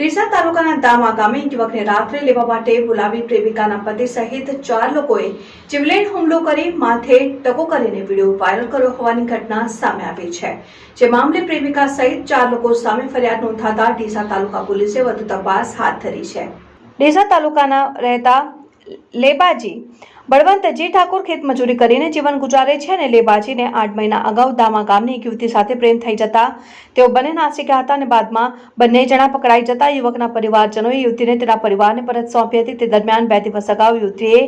ડીસા તાલુકાના દામા ગામે યુવકને રાત્રે લેવા માટે બોલાવી પ્રેમિકાના પતિ સહિત ચાર લોકોએ જીવલેણ હુમલો કરી માથે ટકો કરીને વીડિયો વાયરલ કર્યો હોવાની ઘટના સામે આવી છે. જે મામલે પ્રેમિકા સહિત ચાર લોકો સામે ફરિયાદ નોંધાતા ડીસા તાલુકા પોલીસે વધુ તપાસ હાથ ધરી છે. ડીસા તાલુકાના રહેતા લેબાજી બળવંતજી ઠાકોર ખેતમજૂરી કરીને જીવન ગુજારે છે અને લેબાજીને આઠ મહિના અગાઉ દામા ગામની એક યુવતી સાથે પ્રેમ થઈ જતા. તેઓ બંને નાસી ગયા હતા અને બાદમાં બંને જણા પકડાઈ જતા. યુવકના પરિવારજનોએ યુવતીને તેના પરિવારને પરત સોંપી હતી. તે દરમિયાન બે દિવસ અગાઉ યુવતીએ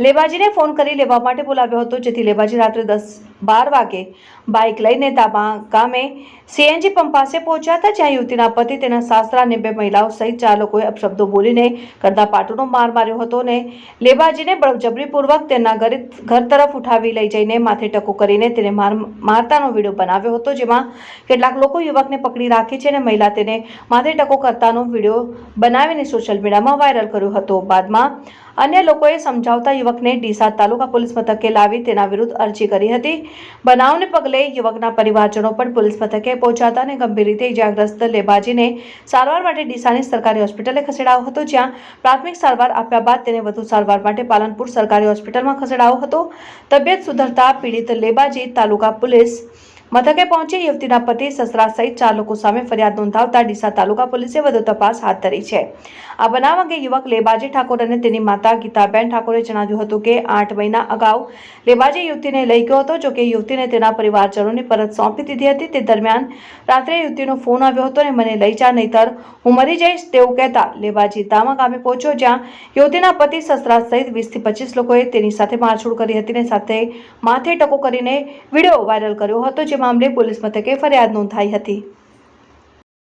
લેબાજીને ફોન કરી લેવા માટે બોલાવ્યો હતો, જેથી લેબાજી રાત્રે દસ બાર વાગે બાઇક લઈને દામા ગામે સીએનજી પંપ પાસે પહોંચ્યા હતા, જ્યાં યુવતીના પતિ, તેના સાસરા અને બે મહિલાઓ સહિત ચાર લોકોએ અપશબ્દો બોલીને કરતા પાટોનો માર માર્યો હતો અને લેબાજીને બળજબરીપૂર્વક તેના ઘરે ઘર તરફ ઉઠાવી લઈ જઈને માથે ટકો કરીને તેને માર મારતાનો વીડિયો બનાવ્યો હતો, જેમાં કેટલાક લોકો યુવકને પકડી રાખે છે અને મહિલા તેને માથે ટકો કરતાનો વીડિયો બનાવીને સોશિયલ મીડિયામાં વાયરલ કર્યો હતો. બાદમાં અન્ય લોકોએ સમજાવતા યુવકને ડીસા તાલુકા પોલીસ મથકે લાવી તેના વિરુદ્ધ અરજી કરી હતી. બનાવને પગલે યુવકના પરિવારજનો પણ પોલીસ મથકે પહોંચાતા અને ગંભીર રીતે ઇજાગ્રસ્ત લેબાજીને સારવાર માટે ડીસાની સરકારી હોસ્પિટલે ખસેડાયો હતો, જ્યાં પ્રાથમિક સારવાર આપ્યા બાદ તેને વધુ સારવાર માટે પાલનપુર સરકારી હોસ્પિટલમાં ખસેડાયો હતો. તબિયત સુધરતા પીડિત લેબાજી તાલુકા પોલીસ મથકે પહોંચી યુવતીના પતિ, સસરા સહિત ચાર લોકો સામે ફરિયાદ નોંધાવતા ડીસા તાલુકા પોલીસે વધુ તપાસ હાથ ધરી છે. આ બનાવ અંગે યુવક લેબાજી ઠાકોર અને તેની માતા ગીતાબેન ઠાકોરે જણાવ્યું હતું કે આઠ મહિના અગાઉ લેબાજી યુવતીને લઈ ગયો હતો જોકે યુવતીને તેના પરિવારજનોને પરત સોંપી દીધી હતી. તે દરમિયાન રાત્રે યુવતીનો ફોન આવ્યો હતો અને મને લઈ જા, નહીતર હું મરી જઈશ તેવું કહેતા લેબાજી તામા ગામે પહોંચ્યો, જ્યાં યુવતીના પતિ, સસરા સહિત વીસથી પચીસ લોકોએ તેની સાથે મારછોડ કરી હતી અને સાથે માથે ટકો કરીને વીડિયો વાયરલ કર્યો હતો જે મામલે પોલીસ મથકે ફરિયાદ નોંધાઈ હતી.